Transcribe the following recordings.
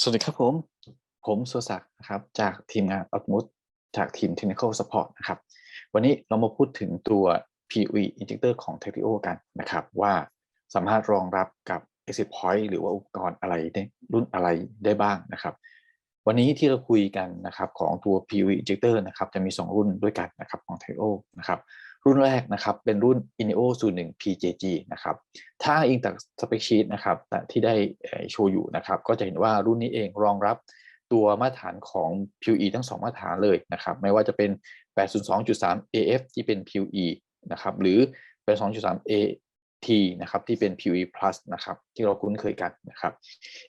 สวัสดีครับผม ผมสุศักดิ์นะครับ จากทีมงานอาบมุดจากทีม Technical Support นะครับ วันนี้เรามาพูดถึงตัว PUE Injector ของ t e c t i o กันนะครับ ว่าสามารถรองรับกับ Exit Point หรือว่าอุปกรณ์อะไรได้รุ่นอะไรได้บ้างนะครับ วันนี้ที่เราคุยกันนะครับของตัว PoE Injector นะครับจะมี 2 รุ่นด้วยกันนะครับของ t e c t i o นะครับรุ่นแรกนะครับเป็นรุ่น Ineo 01 PJG นะครับถ้าอิงจากสเปคชีตนะครับที่ได้โชว์อยู่นะครับก็จะเห็นว่ารุ่นนี้เองรองรับตัวมาตรฐานของ PoE ทั้ง 2 มาตรฐานเลยนะครับไม่ว่าจะเป็น 802.3 AF ที่เป็น PoE นะครับหรือ 802.3 AT นะครับที่เป็น PoE Plus นะครับที่เราคุ้นเคยกันนะครับ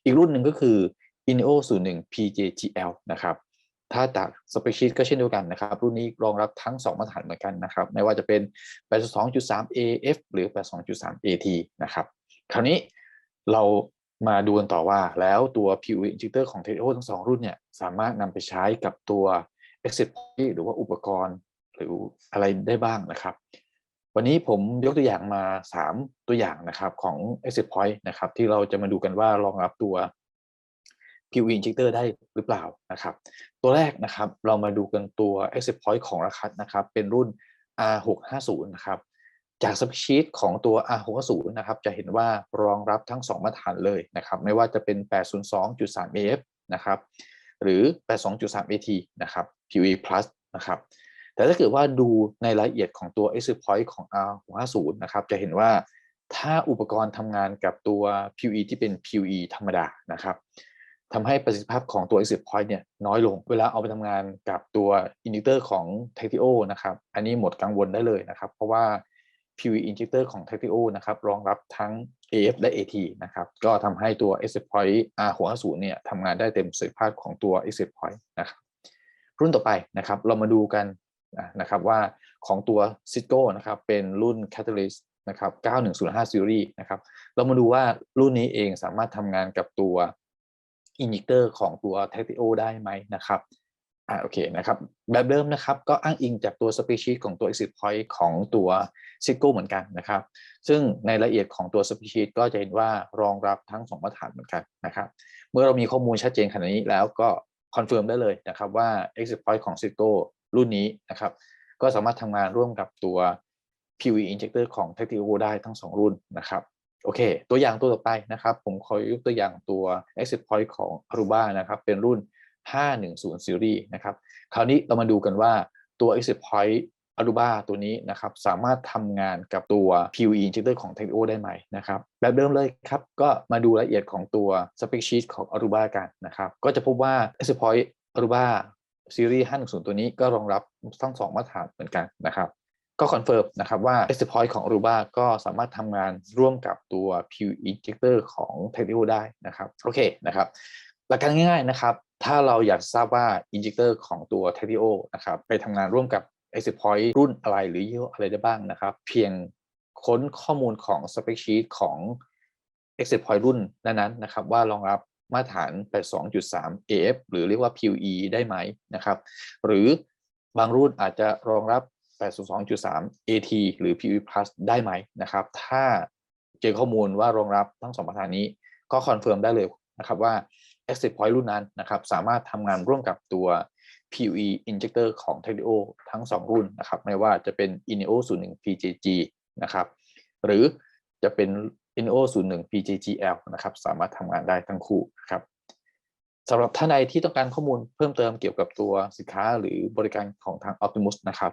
อีกรุ่นหนึ่งก็คือ Ineo 01 PJGL นะครับถ้าจากสเปคชีตก็เช่นเดียวกันนะครับ รุ่นนี้รองรับทั้ง 2 มาตรฐานเหมือนกันนะครับ ไม่ว่าจะเป็น 82.3 AF หรือ 82.3 AT นะครับ คราวนี้เรามาดูกันต่อว่าแล้วตัว PoE injector ของ t e c t i o ทั้ง 2 รุ่นเนี่ยสามารถนำไปใช้กับตัว exit point หรือว่าอุปกรณ์หรืออะไรได้บ้างนะครับ วันนี้ผมยกตัวอย่างมา 3 ตัวอย่างนะครับของ exit point นะครับที่เราจะมาดูกันว่ารองรับตัว PoE injector ได้หรือเปล่านะครับ ตัวแรกนะครับเรามาดูกันตัว exit point ของราคานะครับ เป็นรุ่น R650 นะครับ จากสปคชีตของตัว R650 นะครับ จะเห็นว่ารองรับทั้ง 2 มาตรฐานเลยนะครับ ไม่ว่าจะเป็น 802.3 AF นะครับ หรือ 82.3 AT นะครับ PoE Plus นะครับ แต่ถ้าเกิดว่าดูในรายละเอียดของตัว exit point ของ R650 นะครับ จะเห็นว่าถ้าอุปกรณ์ทำงานกับตัว PoE ที่เป็น PoE ธรรมดานะครับ ทำให้ประสิทธิภาพของตัว exit point เนี่ยน้อยลง เวลาเอาไปทำงานกับตัว injector ของ t e c t i o นะครับ อันนี้หมดกังวลได้เลยนะครับ เพราะว่า PoE injector ของ t e c t i o นะครับรองรับทั้ง AF และ AT นะครับ ก็ทำให้ตัว exit point R650 เนี่ยทำงานได้เต็มประสิทธิภาพของตัว exit point นะครับ รุ่นต่อไปนะครับ เรามาดูกันนะครับว่าของตัว Cisco นะครับเป็นรุ่น Catalyst นะครับ 9105 Series นะครับ เรามาดูว่ารุ่นนี้เองสามารถทำงานกับตัว อินจิเตอร์ของตัว t e c t i o ได้ไหมนะครับอ่าโอเคนะครับแบบเดิมนะครับก็อ้างอิงจากตัวสเปชีของตัว exit point ของตัว Cisco เหมือนกันนะครับ ซึ่งในรายละเอียดของตัวสเปชีก็จะเห็นว่ารองรับทั้ง2มาตรฐานเหมือนกันนะครับเมื่อเรามีข้อมูลชัดเจนขนาดนี้แล้วก็คอนเฟิร์มได้เลยนะครับว่า exit point ของ Cisco รุ่นนี้นะครับก็สามารถทำงานร่วมกับตัว PoE injector ของ t e c t i o ได้ทั้ง 2 รุ่นนะครับ โอเค ตัวอย่างตัวต่อไปนะครับ ผมขอยกตัวอย่างตัว exit point ของ Aruba นะครับ เป็นรุ่น 510 series นะครับ คราวนี้เรามาดูกันว่าตัว exit point Aruba ตัวนี้นะครับ สามารถทำงานกับตัว PoE injector ของ t e c t i o ได้ไหมนะครับ แบบเดิมเลยครับ ก็มาดูรายละเอียดของตัว spec sheet ของ Aruba กันนะครับ ก็จะพบว่า exit point Aruba ซีรีส์510 ตัวนี้ก็รองรับทั้ง2มาตรฐานเหมือนกันนะครับ ก็คอนเฟิร์มนะครับว่า exit point ของ Aruba ก็สามารถทำงานร่วมกับตัว PoE injector ของ t e c t i o ได้นะครับโอเคนะครับหลักการง่ายๆนะครับ ถ้าเราอยากทราบว่า injector ของตัว t e c t i o นะครับไปทำงานร่วมกับ exit point รุ่นอะไรหรือยี่ห้ออะไรได้บ้างนะครับ เพียงค้นข้อมูลของ spec sheet ของ exit point รุ่นนั้นๆนะครับ ว่ารองรับมาตรฐาน 82.3 AF หรือเรียกว่า PoE ได้ไหมนะครับ หรือบางรุ่นอาจจะรองรับ 82.3 AT หรือ PoE Plus ได้ไหมนะครับ ถ้าเจอข้อมูลว่ารองรับทั้งสองมาตรฐานนี้ก็คอนเฟิร์มได้เลยนะครับว่า exit point รุ่นนั้นนะครับ สามารถทำงานร่วมกับตัว PoE injector ของ t e c t i o ทั้ง 2 รุ่นนะครับ ไม่ว่าจะเป็น Ineo 01 PJG นะครับ หรือจะเป็น Ineo 01 PJGL นะครับ สามารถทำงานได้ทั้งคู่นะครับสำหรับท่านใดที่ต้องการข้อมูลเพิ่มเติมเกี่ยวกับตัวสินค้าหรือบริการของทาง Optimus นะครับ